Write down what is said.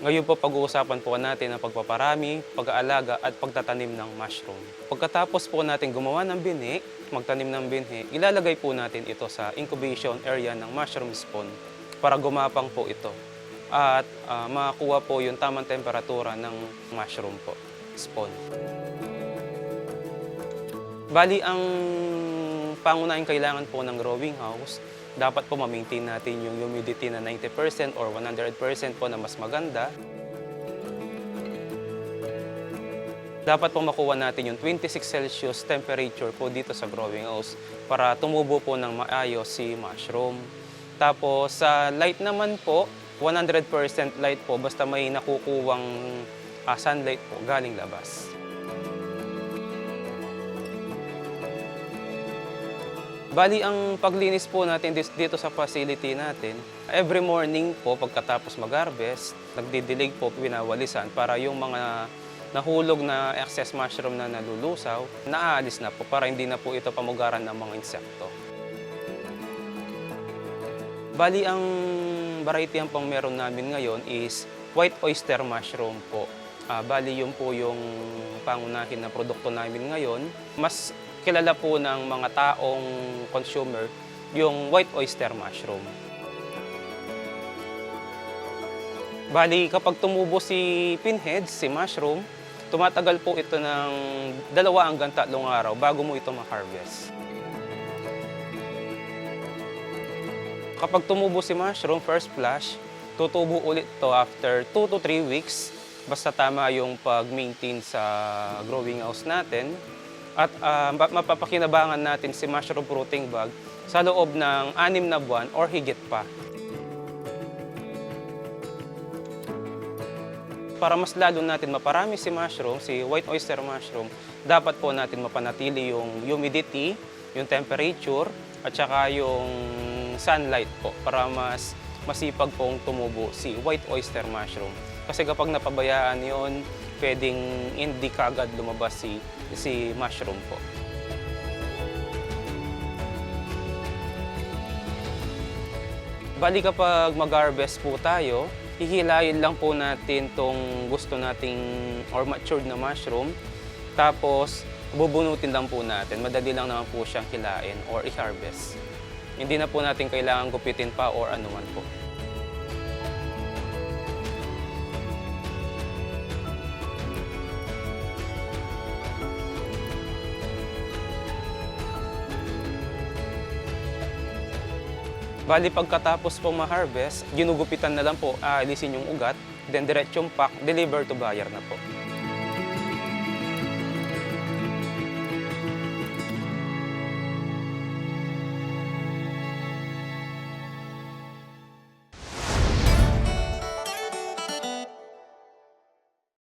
Ngayon po pag-uusapan po natin ang pagpaparami, pag-aalaga at pagtatanim ng mushroom. Pagkatapos po natin gumawa ng binhi, magtanim ng binhi, ilalagay po natin ito sa incubation area ng mushroom spawn para gumapang po ito at ah, makakuha po yung tamang temperatura ng mushroom po, spawn. Bali, ang pangunahing kailangan po ng growing house, dapat po ma-maintain natin yung humidity na 90% or 100% po na mas maganda. Dapat po makuha natin yung 26 Celsius temperature po dito sa growing house para tumubo po ng maayos si mushroom. Tapos sa light naman po, 100% light po basta may nakukuwang ah, sunlight po galing labas. Bali, ang paglinis po natin dito sa facility natin, every morning po pagkatapos mag-harvest, nagdidilig po, winawalisan para yung mga nahulog na excess mushroom na nalulusaw, naaalis na po para hindi na po ito pamugaran ng mga insekto. Bali, ang variety ang pang meron namin ngayon is white oyster mushroom po. Ah, bali, yun po yung pangunahin na produkto namin ngayon. Mas kilala po ng mga taong consumer yung white oyster mushroom. Bali, kapag tumubo si pinhead, si mushroom, tumatagal po ito ng dalawa hanggang tatlong araw bago mo ito ma-harvest. Kapag tumubo si mushroom, first flush, tutubo ulit to after 2 to 3 weeks. Basta tama yung pag-maintain sa growing house natin. At ma- mapapakinabangan natin si mushroom fruiting bag sa loob ng 6 na buwan or higit pa. Para mas lalo natin maparami si mushroom, si white oyster mushroom, dapat po natin mapanatili yung humidity, yung temperature, at saka yung sunlight po para mas masipag pong tumubo si white oyster mushroom. Kasi kapag napabayaan yon, pwedeng hindi kagad lumabas si, si mushroom po. Bali kapag mag-harvest po tayo, hihilayin lang po natin tong gusto nating or matured na mushroom. Tapos, bubunutin lang po natin. Madali lang naman po siyang hilain or i-harvest. Hindi na po natin kailangan gupitin pa or anuman po. Bali pagkatapos po ma-harvest, ginugupitan na lang po, aalisin yung ugat, then diretsong pack, deliver to buyer na po.